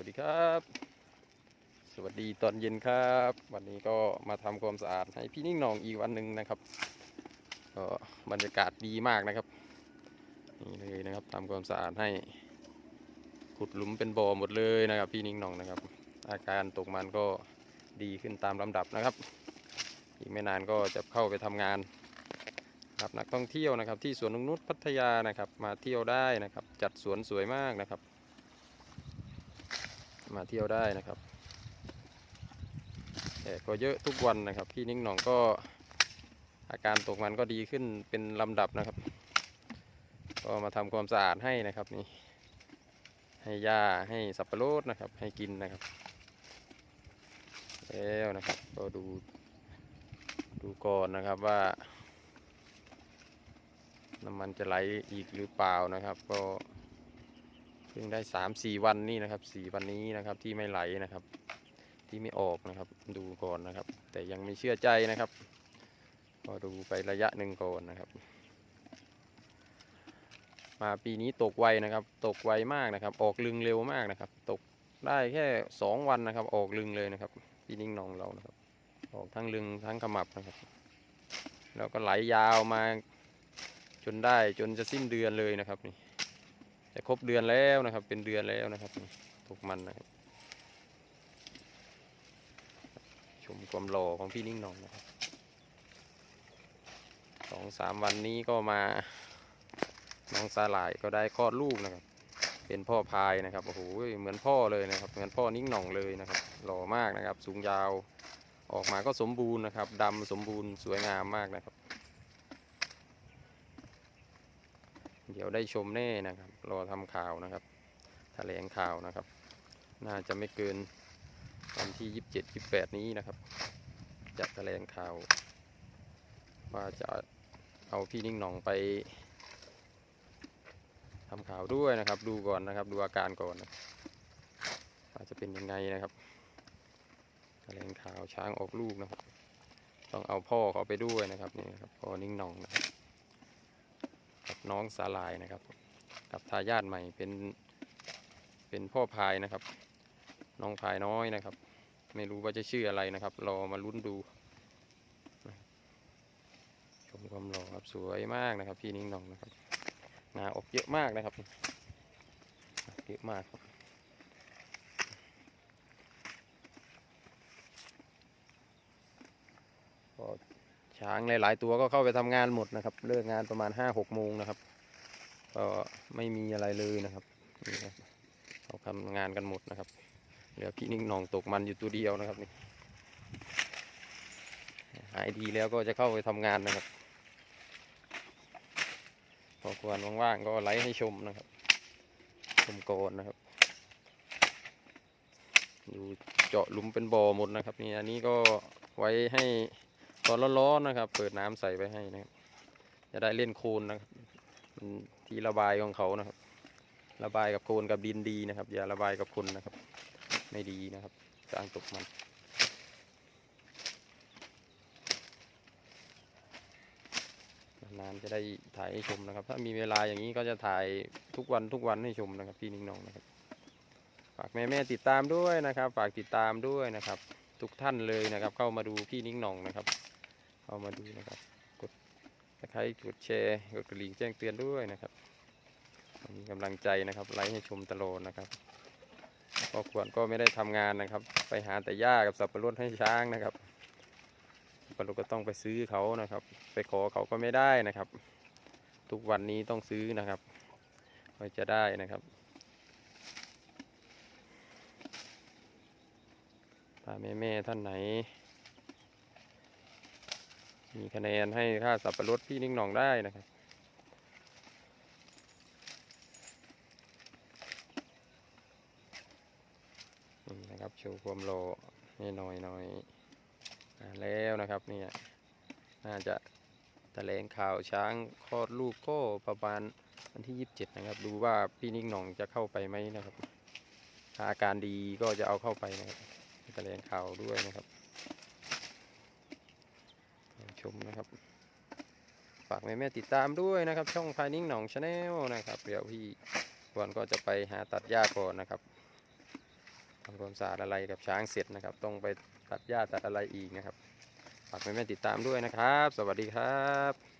วัสดีครับ สวัสดีตอนเย็นครับ วันนี้ก็มาทำความสะอาดให้พี่นิ่งนองอีกวันหนึ่งนะครับก็บรรยากาศดีมากนะครับนี่เลยนะครับทำความสะอาดให้ขุดหลุมเป็นบ่อหมดเลยนะครับ พี่นิ่งนองนะครับ อาการตกมันก็ดีขึ้นตามลำดับนะครับ อีกไม่นานก็จะเข้าไปทำงานครับนักท่องเที่ยวนะครับที่สวนนงนุษย์พัทยานะครับ มาเที่ยวได้นะครับ จัดสวนสวยมากนะครับ มาเที่ยวได้นะครับแต่ก็เยอะทุกวันนะครับ พี่นิ่งหนองก็อาการตกมันก็ดีขึ้นเป็นลำดับนะครับ ก็มาทำความสะอาดให้นะครับนี่ให้หญ้าให้สับปะรดนะครับ ให้กินนะครับ แล้วนะครับ ก็ดูดูก่อนนะครับว่า น้ำมันจะไหลอีกหรือเปล่านะครับ ก็ เพิ่งได้สามสี่วันนี่นะครับสี่วันนี้นะครับที่ไม่ไหลนะครับ ที่ไม่ออกนะครับดูก่อนนะครับ แต่ยังไม่เชื่อใจนะครับก็ดูไประยะหนึ่งก่อนนะครับ มาปีนี้ตกไวนะครับ ตกไวมากนะครับ ออกลึงเร็วมากนะครับ ตกได้แค่สองวันนะครับ ออกลึงเลยนะครับปีนิ่งนองเรานะครับ ออกทั้งลึงทั้งขมับนะครับ แล้วก็ไหลยาวมาจนได้จนจะสิ้นเดือนเลยนะครับนี่ จะครบเดือนแล้วนะครับ เป็นเดือนแล้วนะครับนี่ตกมันนะครับ ชมความหล่อของพี่นิ่งนองนะครับสองสามวันนี้ก็มาน้องสาหร่ายก็ได้คลอดลูกนะครับ เป็นพ่อพายนะครับโอ้โหเหมือนพ่อเลยนะครับ เหมือนพ่อนิ่งหน่องเลยนะครับหล่อมากนะครับ สูงยาวออกมาก็สมบูรณ์นะครับดำสมบูรณ์สวยงามมากนะครับ เดี๋ยวได้ชมแน่นะครับ รอทำข่าวนะครับแถลงข่าวนะครับ น่าจะไม่เกินวันที่27 28นี้นะครับ จะแถลงข่าว ว่าจะเอาพี่นิ่งหน่องไปทำข่าวด้วยนะครับ ดูก่อนนะครับ ดูอาการก่อนนะว่าจะเป็นยังไงนะครับแถลงข่าวช้างออกลูกนะครับ ต้องเอาพ่อเขาไปด้วยนะครับนี่ครับพ่อนิ่งหน่องนะ น้องสาลายนะครับ กับทายาทใหม่เป็นเป็นพ่อพายนะครับ น้องพายน้อยนะครับ ไม่รู้ว่าจะชื่ออะไรนะครับรอมาลุ้นดูชมความหล่อครับสวยมากนะครับ พี่นิ่งหนองนะครับงาออกเยอะมากนะครับเยอะมากครับก็ ช้างหลาย ๆ ตัวก็เข้าไปทำงานหมดนะครับ เลิกงานประมาณห้าหกโมงนะครับ ก็ไม่มีอะไรเลยนะครับนี่ครับเขาทำงานกันหมดนะครับเหลือพี่นิ่งนองตกมันอยู่ตัวเดียวนะครับนี่หายดีแล้วก็จะเข้าไปทำงานนะครับพอควรว่างๆก็ไลฟ์ให้ชมนะครับ ชมโกนนะครับดูเจาะหลุมเป็นบ่อหมดนะครับนี่อันนี้ก็ไว้ให้ ตอนร้อนๆนะครับ เปิดน้ำใส่ไว้ให้นะครับจะได้เล่นโคลนนะครับเป็นที่ระบายของเขานะครับ ระบายกับโคลนกับดินดีนะครับ อย่าระบายกับคนนะครับ ไม่ดีนะครับจางตกมันนานจะได้ถ่ายให้ชมนะครับ ถ้ามีเวลาอย่างนี้ก็จะถ่ายทุกวันทุกวันให้ชมนะครับ พี่นิ่งนองนะครับ ฝากแม่แม่ติดตามด้วยนะครับ ฝากติดตามด้วยนะครับ ทุกท่านเลยนะครับ เข้ามาดูพี่นิ่งนองนะครับ เข้ามาดูนะครับ กดตะไคร้กดแชร์กดกระดิ่งแจ้งเตือนด้วยนะครับมีกำลังใจนะครับไลค์ให้ชมตลอดนะครับพอควรก็ไม่ได้ทำงานนะครับ ไปหาแต่หญ้ากับสับปะรดให้ช้างนะครับสับปะรดก็ต้องไปซื้อเขานะครับ ไปขอเขาก็ไม่ได้นะครับ ทุกวันนี้ต้องซื้อนะครับก็จะได้นะครับถ้าแม่แม่ท่านไหน มีคะแนนให้ค่าสับปะรดพี่นิ่งหนองได้นะครับนี่นะครับโชว์ความโลนี่หน่อยหน่อยอแล้วนะครับเนี่ยน่าจะแถลงข่าวช้างคลอดลูกก็ประมาณวันที่ 27 นะครับ ดูว่าพี่นิ่งหน่องจะเข้าไปไหมนะครับ ถ้าอาการดีก็จะเอาเข้าไปนะครับแถลงข่าวด้วยนะครับ ชมนะครับ ฝากแม่แม่ติดตามด้วยนะครับ ช่องพายนิ่งหนองชาแนลนะครับ เดี๋ยวพี่วันก็จะไปหาตัดหญ้าก่อนนะครับทำความสะอาดอะไรกับช้างเสร็จนะครับ ต้องไปตัดหญ้าตัดอะไรอีกนะครับ ฝากแม่แม่ติดตามด้วยนะครับ สวัสดีครับ